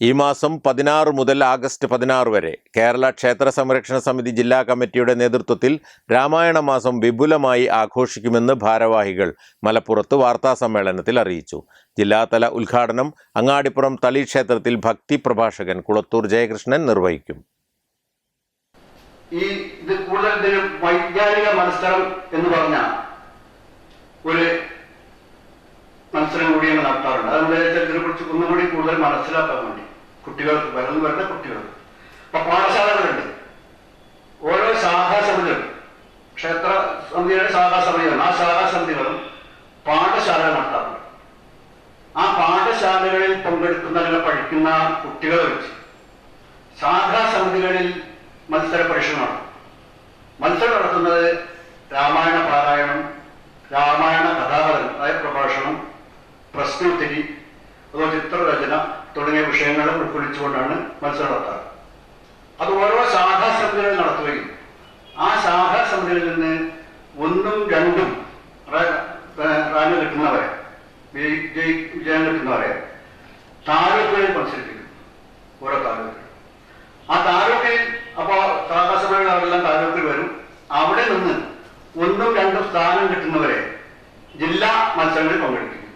ഈ മാസം പതിനാറ് മുതൽ ആഗസ്റ്റ് പതിനാറ് വരെ കേരള ക്ഷേത്ര സംരക്ഷണ സമിതി ജില്ലാ കമ്മിറ്റിയുടെ നേതൃത്വത്തിൽ രാമായണ മാസം വിപുലമായി ആഘോഷിക്കുമെന്ന് ഭാരവാഹികൾ മലപ്പുറത്ത് വാർത്താസമ്മേളനത്തിൽ അറിയിച്ചു. ജില്ലാതല ഉദ്ഘാടനം അങ്ങാടിപ്പുറം തളി ക്ഷേത്രത്തിൽ ഭക്തി പ്രഭാഷകൻ കുളത്തൂർ ജയകൃഷ്ണൻ നിർവഹിക്കും. ഈ ഇത് കൂടുതൽ വൈജ്ഞാനിക മത്സരം എന്ന് പറഞ്ഞ ഒരു മത്സരം കൂടി ഞങ്ങൾ നടത്താറുണ്ട്. അതെന്താ വെച്ചാൽ ഇതിനെ കുറിച്ച് ഒന്നുകൂടി കൂടുതൽ മനസ്സിലാക്കാൻ വേണ്ടി. കുട്ടികൾക്ക് വരുന്ന വരുന്ന കുട്ടികൾക്ക്. അപ്പൊ പാഠശാലകളുണ്ട്. ഓരോ ശാഖാസമിതികൾ ക്ഷേത്ര സമിതിയുടെ ശാഖാസമിതികൾ ആ ശാഖാസമിതികളും പാഠശാലകൾ നടത്താറുണ്ട്. ആ പാഠശാലകളിൽ പങ്കെടുക്കുന്ന അല്ലെങ്കിൽ പഠിക്കുന്ന കുട്ടികളെ വെച്ച് ശാഖാസമിതികളിൽ മത്സര പരീക്ഷ നടത്തും മത്സരം നടത്തുന്നത് രാമായണ പാരായണം രാമായണ കഥാകഥനം അതായത് പ്രഭാഷണം പ്രശ്നോത്തരി അതോ ചിത്രരചന തുടങ്ങിയ വിഷയങ്ങളെ ഉൾക്കൊള്ളിച്ചുകൊണ്ടാണ് മത്സരം നടത്താറ്. അത് ഓരോ ശാഖാസമിതികളിൽ നടത്തുകയും ആ ശാഖാസമിതികളിൽ നിന്ന് ഒന്നും രണ്ടും റാങ്ക് കിട്ടുന്നവരെ വിജയി- കിട്ടുന്നവരെ താലൂക്കുകളിൽ മത്സരിപ്പിക്കും. ഓരോ താലൂക്കുകൾ ആ താലൂക്കിൽ അപ്പോൾ അവരെല്ലാം താലൂക്കിൽ വരും. അവിടെ നിന്ന് ഒന്നും രണ്ടും സ്ഥാനം കിട്ടുന്നവരെ ജില്ലാ മത്സരങ്ങളിൽ പങ്കെടുപ്പിക്കും.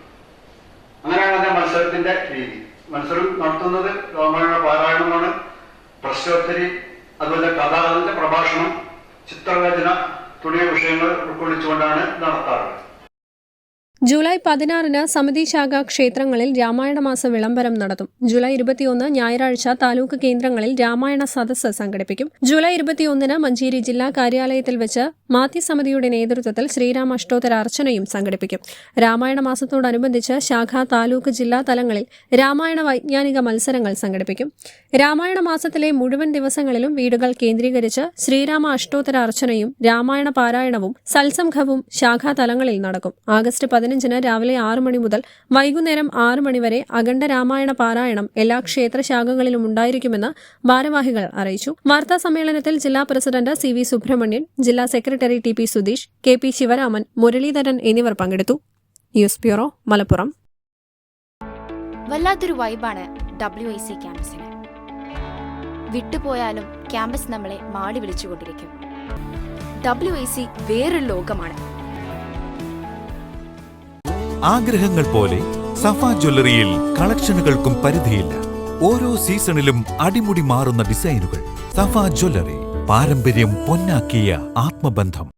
അങ്ങനെയാണ് മത്സരത്തിന്റെ രീതി. മത്സരം നടത്തുന്നത് രാമായണ പാരായണമാണ്. പ്രശ്നോത്തരി അതുപോലെ കഥാകഥന്റെ പ്രഭാഷണം ചിത്രരചന തുടങ്ങിയ വിഷയങ്ങൾ ഉൾക്കൊള്ളിച്ചുകൊണ്ടാണ് നടത്താറുള്ളത്. ജൂലൈ പതിനാറിന് സമിതി ശാഖ ക്ഷേത്രങ്ങളിൽ രാമായണ മാസ വിളംബരം നടത്തും. ജൂലൈ ഇരുപത്തിയൊന്ന് ഞായറാഴ്ച താലൂക്ക് കേന്ദ്രങ്ങളിൽ രാമായണ സദസ്സ് സംഘടിപ്പിക്കും. ജൂലൈ ഇരുപത്തിയൊന്നിന് മഞ്ചേരി ജില്ലാ കാര്യാലയത്തിൽ വെച്ച് മാധ്യസമിതിയുടെ നേതൃത്വത്തിൽ ശ്രീരാമ അഷ്ടോത്തര അർച്ചനയും സംഘടിപ്പിക്കും. രാമായണ മാസത്തോടനുബന്ധിച്ച് ശാഖ താലൂക്ക് ജില്ലാ തലങ്ങളിൽ രാമായണ വൈജ്ഞാനിക മത്സരങ്ങൾ സംഘടിപ്പിക്കും. രാമായണ മാസത്തിലെ മുഴുവൻ ദിവസങ്ങളിലും വീടുകൾ കേന്ദ്രീകരിച്ച് ശ്രീരാമ അഷ്ടോത്തര അർച്ചനയും രാമായണ പാരായണവും സത്സംഘവും ശാഖാ തലങ്ങളിൽ നടക്കും. ആഗസ്റ്റ് പതിനഞ്ചിന് രാവിലെ ആറ് മണി മുതൽ വൈകുന്നേരം ആറ് മണിവരെ അഖണ്ഡ രാമായണ പാരായണം എല്ലാ ക്ഷേത്രശാഖകളിലും ഉണ്ടായിരിക്കുമെന്ന് ഭാരവാഹികൾ അറിയിച്ചു. വാർത്താ സമ്മേളനത്തിൽ ജില്ലാ പ്രസിഡന്റ് സി വി സുബ്രഹ്മണ്യൻ ജില്ലാ secretary T P Sudheesh K P Sivaraman Muraleedharan എന്നിവർ പങ്കെടുത്തു. News bureau Malappuram. വല്ലാത്തൊരു വൈബാണ് ഡബ്ല്യു ഐ സി ക്യാമ്പസിന്. വിട്ടുപോയാലും ക്യാമ്പസ് നമ്മളെ മാടി വിളിച്ചുകൊണ്ടിരിക്കും. ഡബ്ല്യു ഐ സി വേറൊരു ലോകമാണ്. ആഗ്രഹങ്ങൾ പോലെ സഫ ജ്വല്ലറിയിൽ കളക്ഷനുകൾക്കും പരിധിയില്ല. ഓരോ സീസണിലും അടിമുടി മാറുന്ന ഡിസൈനുകൾ. സഫ ജ്വല്ലറി പാരമ്പര്യം പൊന്നാക്കിയ ആത്മബന്ധം.